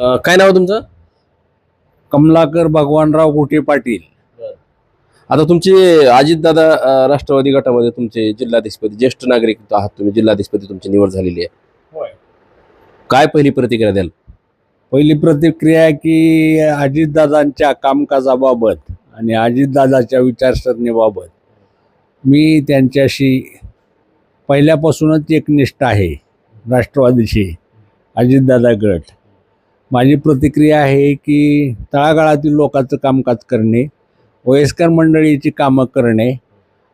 अं, काय नाव आहे तुमचं? कमलाकर भगवानराव गोटे पाटील. आता तुमचे अजितदादा अं, राष्ट्रवादी गटामध्ये तुमचे जिल्हाधिपती ज्येष्ठ नागरिक आहात तुम्ही जिल्हाधिपती तुमची निवड झालेली आहे. काय पहिली प्रतिक्रिया द्याल? पहिली प्रतिक्रिया आहे की अजितदादांच्या कामकाजाबाबत आणि अजितदादाच्या विचारसरणीबाबत मी त्यांच्याशी पहिल्यापासूनच एकनिष्ठ आहे राष्ट्रवादीशी अजितदादा गट. माझी प्रतिक्रिया आहे की तळागाळातील लोकांचं कामकाज करणे वयस्कर मंडळीची कामं करणे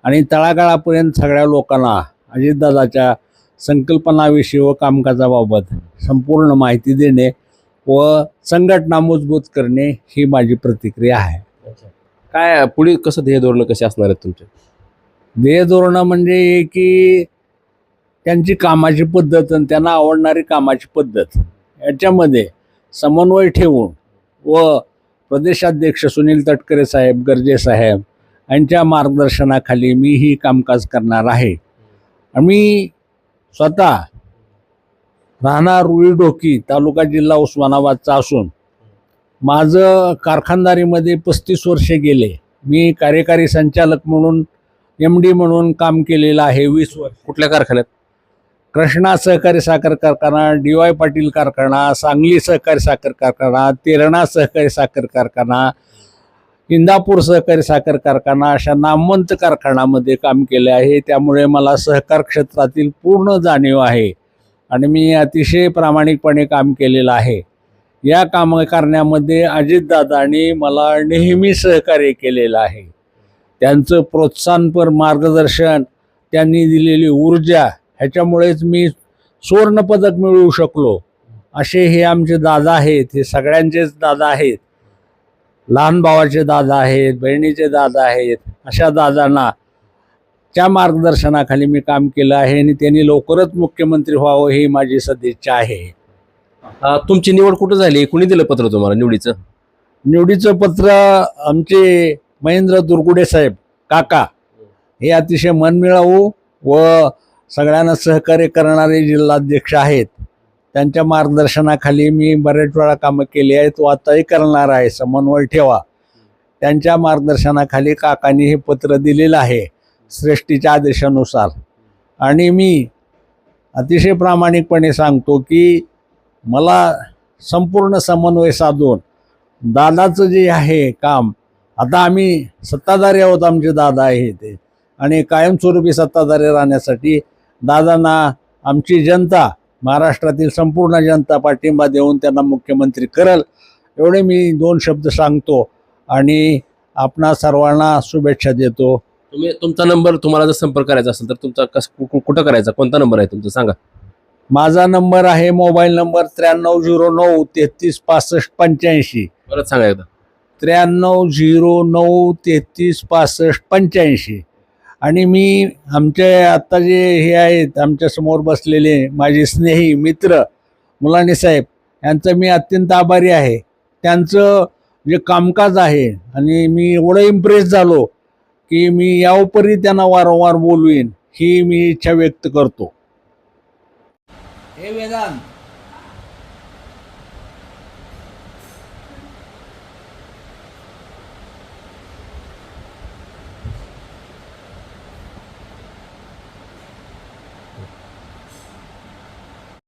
आणि तळागाळापर्यंत सगळ्या लोकांना अजितदादाच्या संकल्पनाविषयी व कामकाजाबाबत संपूर्ण माहिती देणे व संघटना मजबूत करणे ही माझी प्रतिक्रिया आहे. काय पुढे कसं ध्येय धोरण कसे असणार आहेत तुमचे? ध्येय धोरणं म्हणजे की त्यांची कामाची पद्धत आणि त्यांना आवडणारी कामाची पद्धत याच्यामध्ये समन्वय ठेवून व प्रदेशाध्यक्ष सुनील तटकरे साहेब गर्जे साहेब यांच्या मार्गदर्शनाखाली मी ही कामकाज करणार आहे. आम्ही स्वतः राहणार रुईडोकी तालुका जिल्हा उस्मानाबादचा असून माझं कारखानदारीमध्ये पस्तीस वर्षे गेले. मी कार्यकारी संचालक म्हणून एम डी म्हणून काम केलेलं आहे. वीस वर्ष. कुठल्या कारखान्यात? कृष्णा सहकारी साखर कारखाना डी वाय पाटील कारखाना सांगली सहकारी साखर कारखाना तेरणा सहकारी साखर कारखाना इंदापूर सहकारी साखर कारखाना अशा नामवंत कारखान्यामध्ये काम केले आहे. त्यामुळे मला सहकार क्षेत्रातील पूर्ण जाणीव आहे आणि मी अतिशय प्रामाणिकपणे काम केलेलं आहे. या काम करण्यामध्ये अजितदादांनी मला नेहमी सहकार्य केलेलं आहे. त्यांचं प्रोत्साहनपर मार्गदर्शन त्यांनी दिलेली ऊर्जा ह्याच्यामुळेच मी सुवर्णपदक मिळवू शकलो. असे हे आमचे दादा आहेत हे सगळ्यांचेच दादा आहेत. लहान भावाचे दादा आहेत बहिणीचे दादा आहेत अशा दादांना त्या मार्गदर्शनाखाली मी काम केलं आहे आणि त्यांनी लवकरच मुख्यमंत्री व्हावं ही माझी सदिच्छा आहे. तुमची निवड कुठं झाली? कुणी दिलं पत्र तुम्हाला निवडीचं? निवडीचं पत्र आमचे महेंद्र दुर्गुडे साहेब काका हे अतिशय मनमिळावू व सगळ्यांना सहकार्य करणारे जिल्हाध्यक्ष आहेत. त्यांच्या मार्गदर्शनाखाली मी बरेच वेळा कामं केली आहेत. व आताही करणार आहे. समन्वय ठेवा. त्यांच्या मार्गदर्शनाखाली काकांनी हे पत्र दिलेलं आहे. श्रेष्ठीच्या आदेशानुसार. आणि मी अतिशय प्रामाणिकपणे सांगतो की मला संपूर्ण समन्वय साधून दादाचं जे आहे काम आता आम्ही सत्ताधारी आहोत. आमचे दादा आहे ते आणि कायमस्वरूपी सत्ताधारी राहण्यासाठी दादांना आमची जनता महाराष्ट्रातील संपूर्ण जनता पाठिंबा देऊन त्यांना मुख्यमंत्री करल. एवढे मी दोन शब्द सांगतो आणि आपणा सर्वांना शुभेच्छा देतो. तुम्ही तुमचा नंबर तुम्हाला जर संपर्क करायचा असेल तर तुमचा कस कुठं करायचा? कोणता नंबर आहे तुमचा? सांगा. माझा नंबर आहे मोबाईल नंबर त्र्याण्णव झिरो नऊ तेहतीस पासष्ट पंच्याऐंशी. परत सांगा एकदा. त्र्याण्णव झिरो नऊ तेहतीस पासष्ट पंच्याऐंशी. आणि मी आमचे आत्ता जे हे आहेत आमच्यासमोर बसलेले माझे स्नेही मित्र मुलानी साहेब यांचं मी अत्यंत आभारी आहे. त्यांचं जे कामकाज आहे आणि मी एवढं इम्प्रेस झालो की मी यावपरी त्यांना वारंवार बोलवीन ही मी इच्छा व्यक्त करतो. हे वेदांत